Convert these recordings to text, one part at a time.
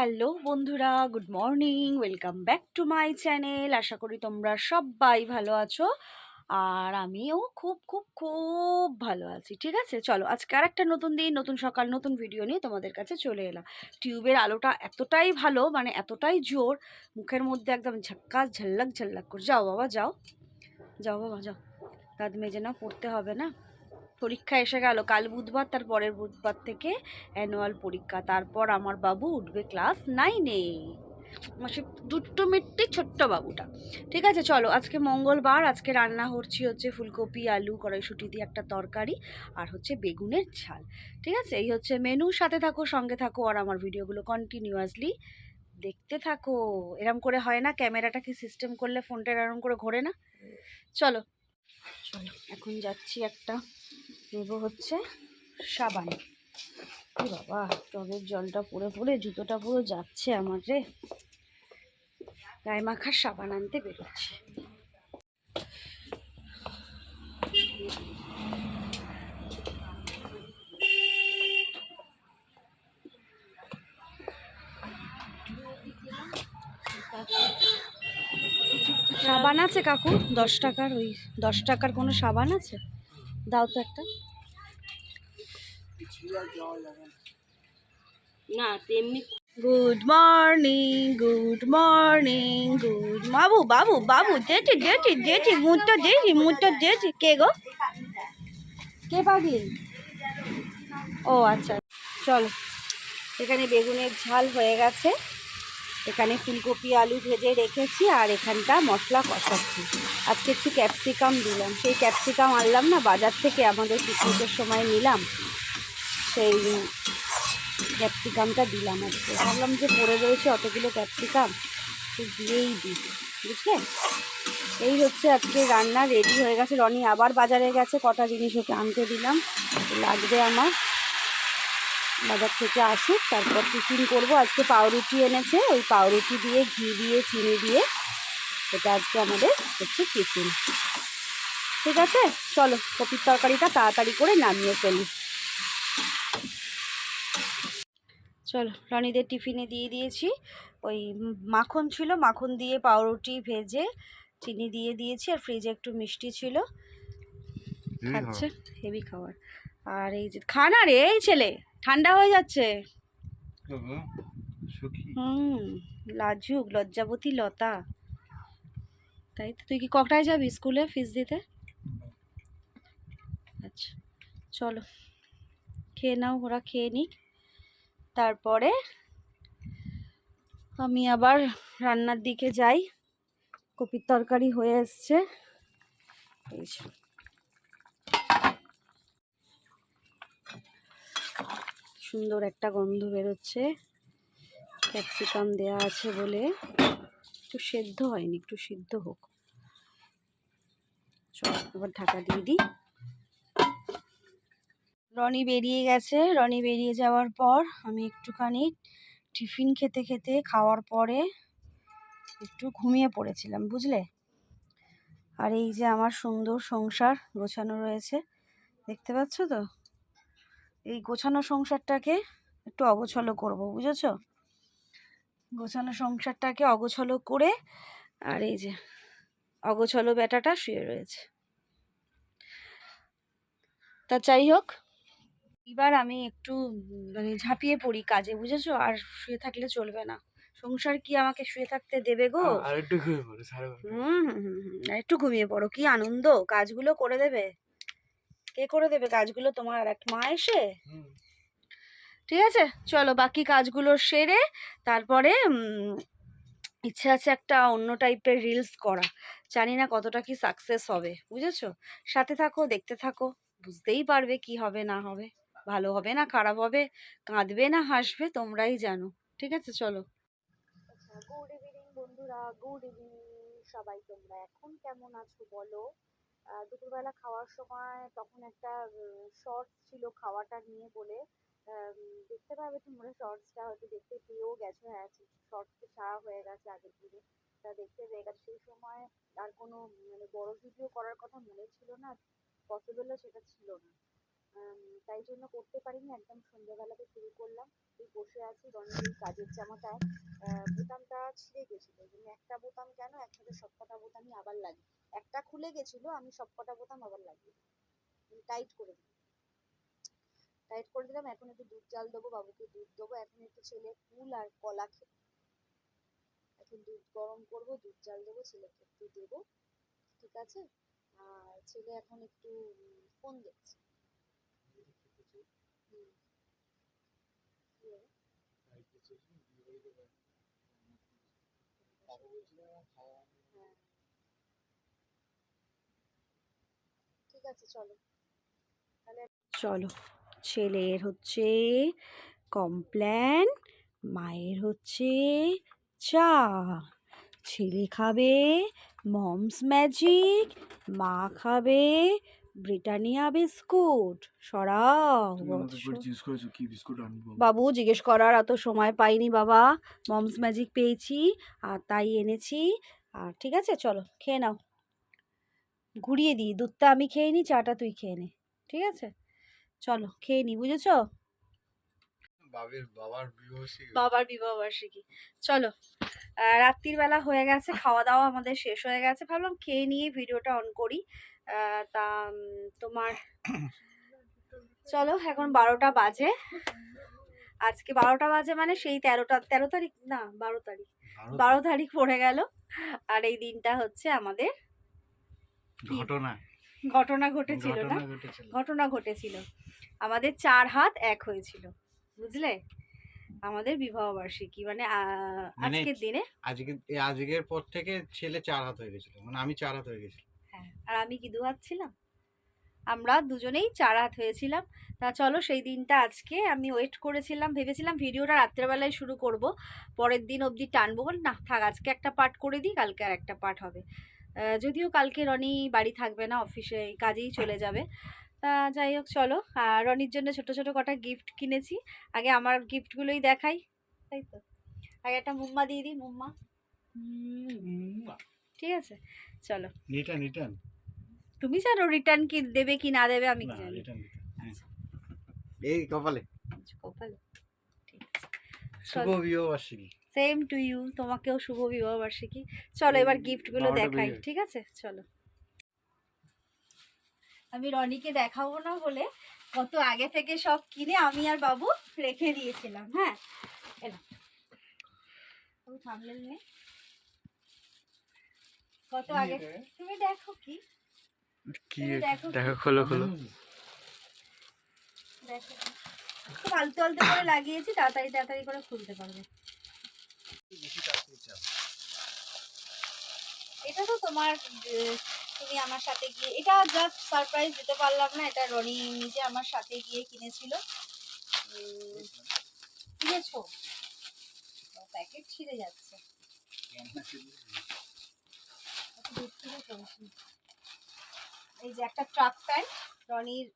Hello বন্ধুরা, good morning, welcome back to my channel. আশা করি তোমরা সবাই ভালো আছো আর আমিও খুব খুব খুব ভালো আছি, ঠিক আছে? চলো আজকে আর একটা নতুন দিন, নতুন সকাল, নতুন ভিডিও নিয়ে তোমাদের কাছে চলে এলাম। টিউবের আলোটা এতটাই ভালো মানে এতটাই জোর, মুখের মধ্যে একদম ঝাক্কা, ঝাল্লাক ঝাল্লাক করে যাও বাবা, যাও। যাও বাবা, যাও। দাঁত মেজে না পড়তে হবে না। পরীক্ষা এসে গেল। কাল বুধবার, তার পরের বুধবার থেকে অ্যানুয়াল পরীক্ষা। তারপর আমার বাবু উঠবে ক্লাস নাইনে। সে দুটো মিট্টি ছোট্ট বাবুটা। ঠিক আছে, চলো। আজকে মঙ্গলবার, আজকে রান্না হচ্ছি হচ্ছে ফুলকপি, আলু, কড়াইশুটি দিয়ে একটা তরকারি আর হচ্ছে বেগুনের ঝাল। ঠিক আছে? এই হচ্ছে মেনু সাথে থাকো, সঙ্গে থাকো আর আমার ভিডিওগুলো কন্টিনিউয়াসলি দেখতে থাকো। এরম করে হয় না, ক্যামেরাটাকে সিস্টেম করলে ফোনটা এরম করে ঘোরে না। চলো। চলো, এখন যাচ্ছি একটা, নেব হচ্ছে সাবান। বাবা, টবের জলটা পড়ে পড়ে, জুতোটা পুরো যাচ্ছে আমার রে। গায়ে মাখার সাবান আনতে বেরোচ্ছি। সাবান আছে কাকু? দশ টাকার ওই দশ টাকার কোনো সাবান আছে? দাও তো একটা। না তেমনি good morning good morning good বাবু বাবু বাবু জেঠি জেঠি জেঠি মুখটা জেঠি মুখটা জেঠি। কে গো? কে পাগলি? ও আচ্ছা। চলো। এখানে বেগুনের ঝাল হয়ে গেছে। এখানে ফুলকপি, আলু ভেজে রেখেছি আর এখানটা মশলা কষাচ্ছি। আজকে একটু ক্যাপসিকাম দিলাম। সেই ক্যাপসিকাম আনলাম না, বাজার থেকে আমাদের পিকনিকের সময় নিলাম। সেই ক্যাপসিকামটা দিলাম আজকে। ভাবলাম যে পড়ে রয়েছে অতগুলো ক্যাপসিকাম, তো দিয়েই দিই, বুঝলে? এই হচ্ছে আজকে রান্না, রেডি হয়ে গেছে। রনি আবার বাজারে গেছে, কটা জিনিস ওকে আনতে দিলাম। লাগবে আমার। বাজার থেকে আসুক তারপর টিফিন করব। আজকে পাউরুটি এনেছে ওই পাউরুটি দিয়ে ঘি দিয়ে চিনি দিয়ে। এটা আজকে আমাদের হচ্ছে টিফিন। ঠিক আছে? চলো কপির তরকারিটা তাড়াতাড়ি করে নামিয়ে ফেলি। চলো রনিদের টিফিনে দিয়ে দিয়েছি। ওই মাখন ছিল মাখন দিয়ে পাউরুটি ভেজে চিনি দিয়ে দিয়েছি আর ফ্রিজে একটু মিষ্টি ছিল। খাচ্ছে হেভি খাবার আর এই যে খানা রে এই ছেলে ঠান্ডা হয়ে যাচ্ছে। হুম লাজুক লজ্জাবতী লতা। তাই তো তুই কি কটায় যাবি স্কুলে ফিস দিতে? আচ্ছা চলো খেয়ে নাও ওরা খেয়ে নিক। তারপরে আমি আবার রান্নার দিকে যাই। কপির তরকারি হয়ে এসছে। এই সুন্দর একটা গন্ধ বেরোচ্ছে। ক্যাপসিকাম দেয়া আছে বলে। একটু সেদ্ধ হয়নি, একটু সিদ্ধ হোক। এবার ঢাকা দিয়ে দিই। রনি বেরিয়ে গেছে। রনি বেরিয়ে যাওয়ার পর আমি একটুখানি টিফিন খেতে খেতে খাওয়ার পরে একটু ঘুমিয়ে পড়েছিলাম, বুঝলে? আর এই যে আমার সুন্দর সংসার গোছানো রয়েছে, দেখতে পাচ্ছ তো? এই গোছানো সংসারটাকে একটু অগোছলো করব বুঝেছ? গোছানো সংসারটাকে অগোছলো করে আর এই যে অগোছলো বেটাটা শুয়ে রয়েছে। তা যাই হোক এবার আমি একটু মানে ঝাঁপিয়ে পড়ি কাজে বুঝেছ? আর শুয়ে থাকলে চলবে না। সংসার কি আমাকে শুয়ে থাকতে দেবে গো? আর একটু ঘুরে পড়ে হুম হুম হুম হুম, আর একটু ঘুমিয়ে পড়ো কি আনন্দ? কাজগুলো করে দেবে? কে করে দেবে? কাজগুলো তোমার আর এক মা এসে? ঠিক আছে চলো বাকি কাজগুলো সেরে তারপরে ইচ্ছে আছে একটা অন্য টাইপের রিলস করা। জানি না কতটা কি সাকসেস হবে বুঝেছ? সাথে থাকো দেখতে থাকো বুঝতেই পারবে কি হবে না হবে। ভালো হবে না খারাপ হবে কাঁদবে না হাসবে তোমরাই জানো। ঠিক আছে চলো। গুড ইভিনিং বন্ধুরা গুড ইভিনিং সবাই তোমরা এখন কেমন আছো বলো? দুপুরবেলা খাওয়ার সময় তখন একটা শর্টস ছিল খাওয়াটা নিয়ে বলে দেখতে পাবে তোমরা শর্টসটা হয়তো দেখতে পেয়েও গেছো। হ্যাঁ শর্টস ছাড়া হয়ে গেছে আগের দিনে। তা দেখতে পেয়ে গেছে। সেই সময় আর কোনো মানে বড় ভিডিও করার কথা মনে ছিল না পসিবলও সেটা ছিল না। তাই জন্য করতে পারিনি। একদম সন্ধ্যেবেলাতে শুরু করলাম। এই বসে আছি রনির এই কাজের জামাটায় আহ, বোতামটা ছিঁড়ে গেছিল। ওই একটা বোতাম কেন? একসাথে সবকটা বোতামই আবার লাগে একটা খুলে গেছিল আমি সবকটা বোতাম আবার লাগিয়ে টাইট করে দিই টাইট করে দিলাম এখন একটু দুধ জাল দেবো বাবুকে দুধ দেবো। এখন একটু ছেলে কুল আর কলা খেয়ে এখন দুধ গরম করব দুধ জাল দেবো ছেলেকে একটু দেবো। ঠিক আছে? আর ছেলে এখন একটু ফোন দেখছে হুম। কি হলো? হ্যাঁ চলো। চলো ছেলের হচ্ছে কমপ্ল্যান মায়ের হচ্ছে চা। ছেলে খাবে মমস ম্যাজিক মা খাবে ব্রিটানিয়া বিস্কুট সরাও বাবু জিজ্ঞেস করার অত সময় পাইনি বাবা। মমস ম্যাজিক পেয়েছি আর তাই এনেছি। আর ঠিক আছে চলো খেয়ে নাও। ঘুরিয়ে দিই দুধটা আমি খেয়ে নিই চাটা তুই খেয়ে নে। ঠিক আছে? চলো খেয়ে নি বুঝেছ? বাবের বাবার বিবাহ বাবার চলো রাত্রির বেলা হয়ে গেছে খাওয়া দাওয়া আমাদের শেষ হয়ে গেছে। ভাবলাম খেয়ে নিয়ে ভিডিওটা অন করি। তা তোমার চলো এখন বারোটা বাজে। আজকে বারোটা বাজে মানে সেই তেরোটা তেরো তারিখ না বারো তারিখ। বারো তারিখ। পড়ে গেল। আর এই দিনটা হচ্ছে আমাদের ঘটনা। ঘটনা ঘটেছিল না? ঘটনা ঘটেছিল। আমাদের চার হাত এক হয়েছিল। বুঝলে? আমাদের বিবাহ বার্ষিকী। মানে মানে- আজকের দিনে আজকে আজকের পর থেকে ছেলে চার হাত হয়ে গেছিল। মানে আমি চার হাত হয়ে গেছি। হ্যাঁ আর আমি কি দু হাত ছিলাম? আমরা দুজনেই চার হাত হয়েছিলাম। তা চলো সেই দিনটা আজকে আমি ওয়েট করেছিলাম, ভেবেছিলাম ভিডিওটা রাত্রেবেলায় শুরু করব, পরের দিন অবধি টানবো। না, থাক, আজকে একটা পার্ট করে দিই, কালকে আর একটা পার্ট হবে। যদিও কালকে রনি বাড়ি থাকবে না, অফিসে কাজেই চলে যাবে। তা যাই হোক, চলো। আর রনির জন্য ছোট ছোট কটা গিফট কিনেছি। আগে আমার গিফটগুলোই দেখাই। তাই তো? আগে একটা মুম্মা দিয়ে দিই মুম্মা। ঠিক আছে? চলো। রিটার্ন রিটার্ন তুমি জানো রিটার্ন কি দেবে কি না দেবে আমি কি জানি। রিটার্ন এই কপালে। আচ্ছা, কপালে। ঠিক আছে। শুভ বিবাহ বার্ষিকী সেম টু ইউ তোমাকেও শুভ বিবাহ বার্ষিকী চলো এবার গিফটগুলো দেখাই ঠিক আছে? চলো। আমি রনিকে দেখাবো না বলে কত আগে থেকে সব কিনে আমি আর বাবু রেখে দিয়েছিলাম হ্যাঁ? এলো বাবু থামলেন নে। কত আগে? তুমি দেখো কি? কি তুমি দেখো দেখো খোলো খোলো। দেখো খুব আলতো আলতো করে লাগিয়েছি তাড়াতাড়ি তাড়াতাড়ি করে খুলতে পারবে। এটা তো তোমার তুমি আমার সাথে গিয়ে এটা জাস্ট সারপ্রাইজ দিতে পারলাম না এটা রনি নিজে আমার সাথে গিয়ে কিনেছিল। উম, কিনেছো? প্যাকেট ছিঁড়ে যাচ্ছে একটু দূর থেকে চলছি। এই যে একটা ট্রাক প্যান্ট রনির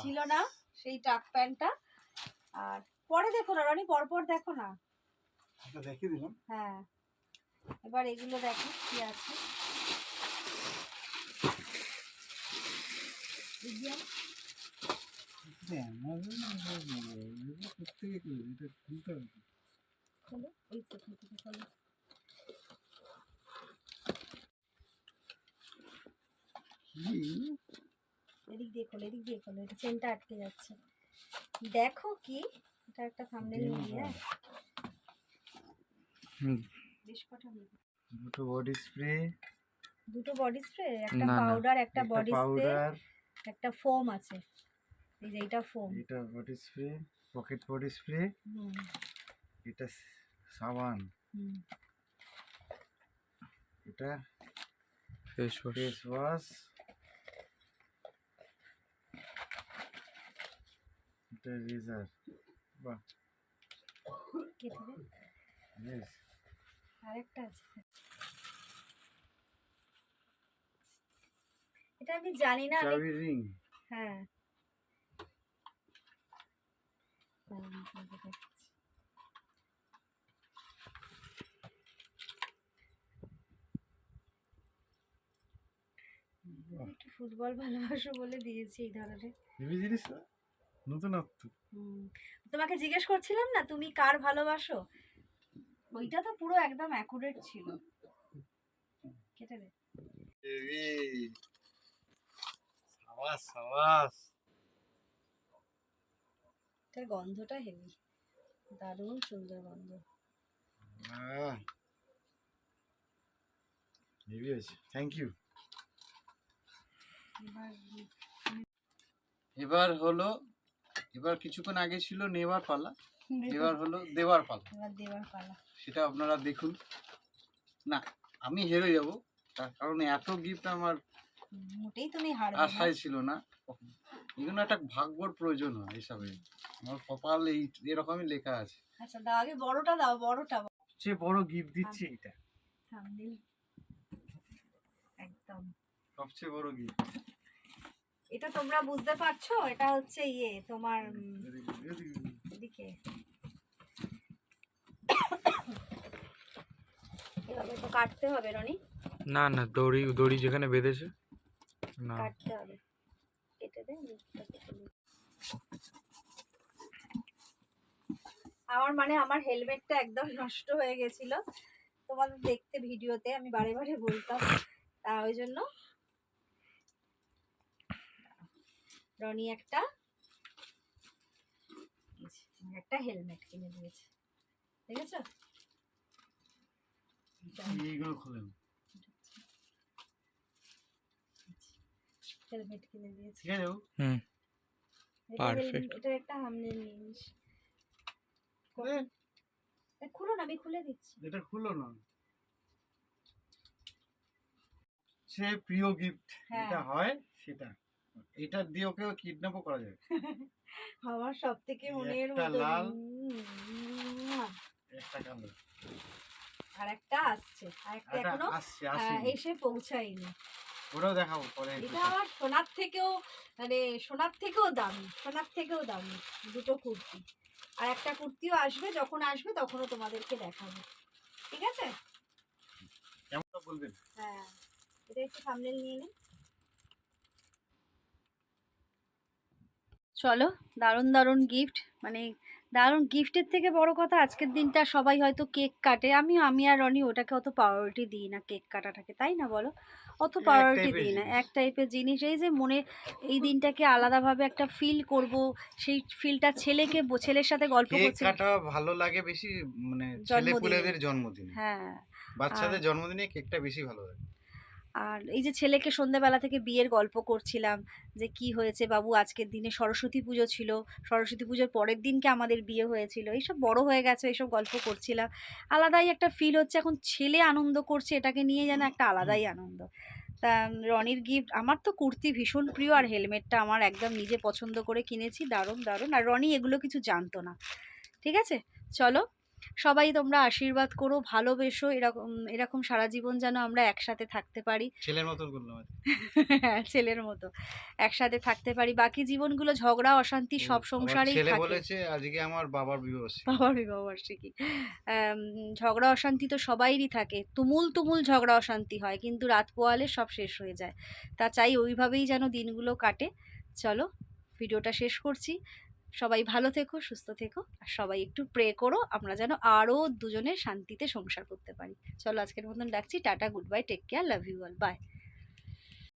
ছিল না সেই ট্রাক প্যান্টটা। আর পরে দেখো না রনি পরপর দেখো না? দেখিয়ে দিলাম। হ্যাঁ। এবার এগুলো দেখো কি আছে। ওই তো থেকে থেকে খোলো। এদিক দিয়ে খোলো এদিক দিয়ে খোলো এটা চেনটা আটকে যাচ্ছে। দেখো কি এটা একটা থামনেল নিয়ে দুটো বডি স্প্রে দুটো বডি স্প্রে একটা পাউডার একটা বডি স্প্রে একটা ফোম আছে। এই যে এটা ফোম এটা body spray pocket body spray এটা সাবান। এটা ফেস ওয়াশ বাহ কেটে দে আরেকটা আছে। এটা আমি জানি না চাবি রিং হ্যাঁ। এটা ফুটবল ভালোবাসো বলে দিয়েছি এই ধরনের। জিনিস নতুনত্ব। তোমাকে জিজ্ঞেস করছিলাম না তুমি কার ভালোবাসো? ওইটা তো পুরো একদম অ্যাকুরেট ছিল। কেটে দে। সাবাস সাবাস। এটার গন্ধটা হেভি। দারুণ সুন্দর গন্ধ। হেভি আছে থ্যাংক ইউ এবার হলো এবার কিছুক্ষণ আগে ছিল নেবার পালা। এবার হলো দেওয়ার পালা। সেটা আপনারা দেখুন। না আমি হেরে যাব। তার কারণ এত গিফট আমার মোটেই তুমি হারবে না। আশায় ছিল না। এই জন্য একটা ভাগ্যর প্রয়োজন হয় হিসাবে আমার কপাল এই এরকমই লেখা আছে। আচ্ছা দাও আগে বড়টা দাও বড়টা। সবচেয়ে বড় গিফট দিচ্ছে এটা। একদম। সবচেয়ে বড় গিফট এটা তোমরা বুঝতে পারছ? এটা হচ্ছে ইয়ে তোমার এদিকে। এভাবে তো কাটতে হবে রনি। না না দড়ি দড়ি যেখানে বেঁধেছে না। কাটতে হবে। কেটে দে। আমার মানে আমার হেলমেটটা একদম নষ্ট হয়ে গেছিল। তোমাদের দেখতে ভিডিওতে আমি বারে বারে বলতাম তা ওই জন্য রনি একটা একটা হেলমেট কিনে দিয়েছে। দেখেছ? এইগুলো খুলেন। হেলমেট কিনে দিয়েছে। ঠিক আছে এটা একটা হামনেল জিনিস। এ, খুলো না আমি খুলে দিচ্ছি। এটা খুলো না। সে প্রিয় গিফট হ্যাঁ। যেটা হয় সেটা। এটা দিয়ে ওকে কিডন্যাপও করা যায় আমার সব থেকে মনের একটা মতো লাল। একটা কালো। আর একটা আসছে। আর একটা এখনও আসছে আসছে এসে পৌঁছায়নি। ওটাও দেখাবো পরে এটা আবার সোনার থেকেও মানে সোনার থেকেও দামি সোনার থেকেও দামি দুটো কুর্তি। আর একটা কুর্তিও আসবে যখন আসবে তখনও তোমাদেরকে দেখাবো। ঠিক আছে? কেমন বলবেন? হ্যাঁ এটা একটু সামনে নিয়ে নিন। চলো দারুণ দারুণ গিফট মানে দারুণ গিফটের থেকে বড় কথা আজকের দিনটা সবাই হয়তো কেক কাটে। আমি আমি আর রনি ওটাকে অত প্রায়োরিটি দিই না কেক কাটাটাকে তাই না বলো? অত প্রায়োরিটি দিই না এক টাইপের জিনিস। এই যে মনে এই দিনটাকে আলাদাভাবে একটা ফিল করব সেই ফিলটা ছেলেকে ছেলের সাথে গল্প করছে। কাটা ভালো লাগে বেশি মানে ছেলে জন্মদিনে। হ্যাঁ। বাচ্চাদের জন্মদিনে কেকটা বেশি ভালো লাগে। আর এই যে ছেলেকে সন্ধ্যেবেলা থেকে বিয়ের গল্প করছিলাম যে কি হয়েছে বাবু আজকের দিনে সরস্বতী পুজো ছিল সরস্বতী পুজোর পরের দিনকে আমাদের বিয়ে হয়েছিল এইসব বড় হয়ে গেছে এইসব গল্প করছিলাম। আলাদাই একটা ফিল হচ্ছে এখন ছেলে আনন্দ করছে এটাকে নিয়ে যেন একটা আলাদাই আনন্দ। তা রনির গিফট আমার তো কুর্তি ভীষণ প্রিয় আর হেলমেটটা আমার একদম নিজে পছন্দ করে কিনেছি দারুণ দারুণ। আর রনি এগুলো কিছু জানতো না। ঠিক আছে? চলো সবাই তোমরা আশীর্বাদ করো ভালোবেসো এরকম এরকম সারা জীবন যেন আমরা একসাথে থাকতে পারি। ছেলের আজকে। হ্যাঁ, ছেলের মতো। একসাথে থাকতে পারি। বাকি জীবনগুলো ঝগড়া অশান্তি সব সংসারেই থাকে। বলেছে আজকে আমার বাবার বিবাহ বাবার বিবাহবার্ষিকী। ঝগড়া অশান্তি তো সবাইরই থাকে। তুমুল তুমুল ঝগড়া অশান্তি হয় কিন্তু রাত পোয়ালে সব শেষ হয়ে যায়। তা চাই ওইভাবেই যেন দিনগুলো কাটে। চলো ভিডিওটা শেষ করছি। সবাই ভালো থেকো, সুস্থ থেকো, আর সবাই একটু প্রে করো, আমরা যেন আরও দুজনে শান্তিতে সংসার করতে পারি। চলো আজকের মতন রাখছি, tata goodbye take care love you all bye